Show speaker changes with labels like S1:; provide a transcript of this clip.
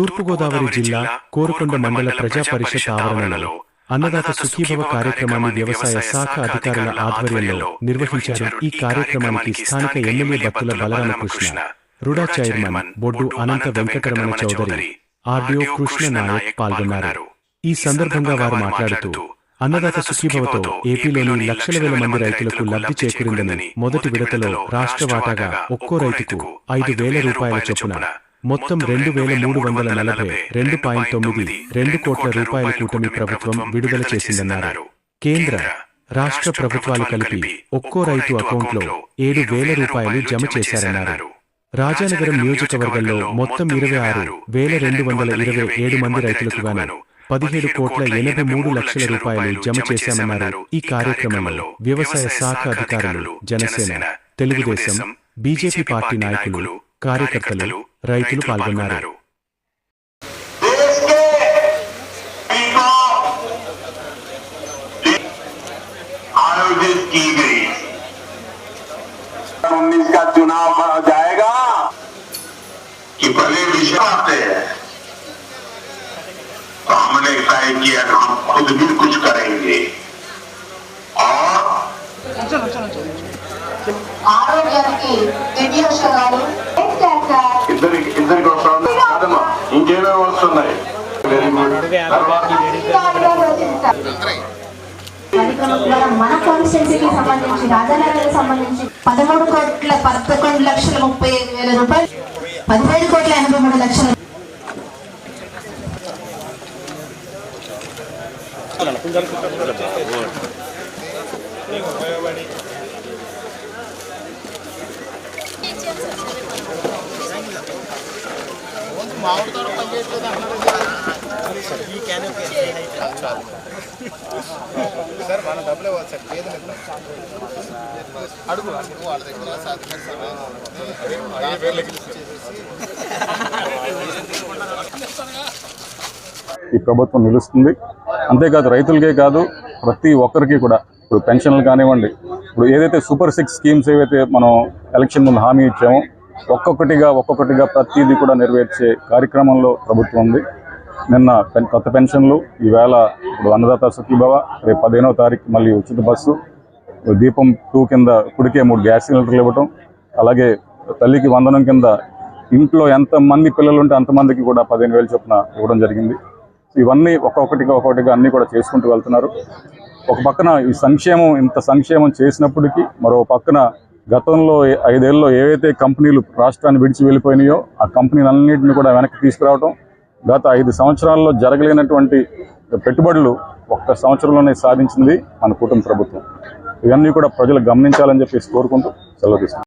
S1: తూర్పుగోదావరి జిల్లా కోరుకొండ మండల ప్రజా పరిషత్ ఆవరణలో అన్నదాత సుఖీభవ కార్యక్రమాన్ని వ్యవసాయ శాఖ అధికారుల ఆధ్వర్యంలో నిర్వహించారు. ఈ కార్యక్రమానికి స్థానిక MLA Battula Balaramakrishna RUDA chairman Boddu Ananta Venkataramana Chowdary RDO Krishna Naik పాల్గొన్నారు. ఈ సందర్భంగా వారు మాట్లాడుతూ అన్నదాత సుఖీభవతో ఏపీలోని లక్షల వేల మంది రైతులకు లబ్ధి చేకూరిందని మొదటి విడతలో రాష్ట్ర వాటాగా ఒక్కో రైతుకు ఐదు వేల రూపాయల చొప్పున మొత్తం రెండు వేల మూడు వందల నలభై రెండు పాయింట్ తొమ్మిది రెండు కోట్ల రూపాయల కూటమి ప్రభుత్వం విడుదల చేసిందన్నారు. కేంద్ర రాష్ట్ర ప్రభుత్వాలు కలిపి ఒక్కో రైతు అకౌంట్లో ఏడు వేల రూపాయలు జమ చేశారన్నారు. రాజానగరం నియోజకవర్గంలో మొత్తం ఇరవై ఆరు వేల రెండు వందల ఇరవై ఏడు మంది రైతులకు గాను పదిహేడు కోట్ల ఎనభై మూడు లక్షల రూపాయలు జమ చేశామన్నారు. ఈ కార్యక్రమంలో వ్యవసాయ శాఖ అధికారులు జనసేన తెలుగుదేశం బీజేపీ పార్టీ నాయకులు కార్యకర్తలు రైతులు పాల్గొన్నారు
S2: देश के टीकों आयोजित की गई उन्नीस का चुनाव हो जाएगा कि पहले विषय आते हैं तो हमने तय किया कि हम खुद भी कुछ करेंगे और
S3: ఆరోగ్యానికి దివ్యౌషధాలు మన కాన్స్టిట్యున్సీకి సంబంధించి రాజానగర్కి సంబంధించి పదమూడు కోట్ల పదకొండు లక్షల ముప్పై ఐదు వేల రూపాయలు. పదిహేడు కోట్ల ఎనభై మూడు లక్షలు
S4: సార్ మన డబ్బులు ఇవ్వాలి సార్ లేదు అడుగు వాళ్ళ దగ్గర
S5: ఈ ప్రభుత్వం నిలుస్తుంది. అంతేకాదు రైతులకే కాదు ప్రతి ఒక్కరికి కూడా. ఇప్పుడు పెన్షన్లు కానివ్వండి ఇప్పుడు ఏదైతే సూపర్ సిక్స్ స్కీమ్స్ ఏవైతే మనం ఎలక్షన్ ముందు హామీ ఇచ్చామో ఒక్కొక్కటిగా ఒక్కొక్కటిగా ప్రతిదీ కూడా నెరవేర్చే కార్యక్రమంలో ప్రభుత్వం ఉంది. నిన్న పెన్- కొత్త పెన్షన్లు ఈవేళ ఇప్పుడు అన్నదాత సతీభవ రేపు పదిహేనో తారీఖు మళ్ళీ ఉచిత బస్సు దీపం టూ కింద ఇప్పటికే మూడు గ్యాస్ సిలిండర్లు ఇవ్వటం అలాగే తల్లికి వందనం కింద ఇంట్లో ఎంత మంది పిల్లలు ఉంటే అంతమందికి కూడా పదిహేను వేలు చొప్పున ఇవ్వడం జరిగింది. ఇవన్నీ ఒక్కొక్కటిగా ఒక్కొక్కటిగా అన్ని కూడా చేసుకుంటూ వెళ్తున్నారు. ఒక పక్కన ఈ సంక్షేమం ఇంత సంక్షేమం చేసినప్పటికీ మరో పక్కన గతంలో ఐదేళ్ళలో ఏవైతే కంపెనీలు రాష్ట్రాన్ని విడిచి వెళ్ళిపోయినాయో ఆ కంపెనీలన్నింటినీ కూడా వెనక్కి తీసుకురావడం గత ఐదు సంవత్సరాల్లో జరగలేనటువంటి పెట్టుబడులు ఒక్క సంవత్సరంలోనే సాధించింది మన కుటుంబ ప్రభుత్వం. ఇవన్నీ కూడా ప్రజలు గమనించాలని చెప్పేసి కోరుకుంటూ సెలవు తీసుకుంటాం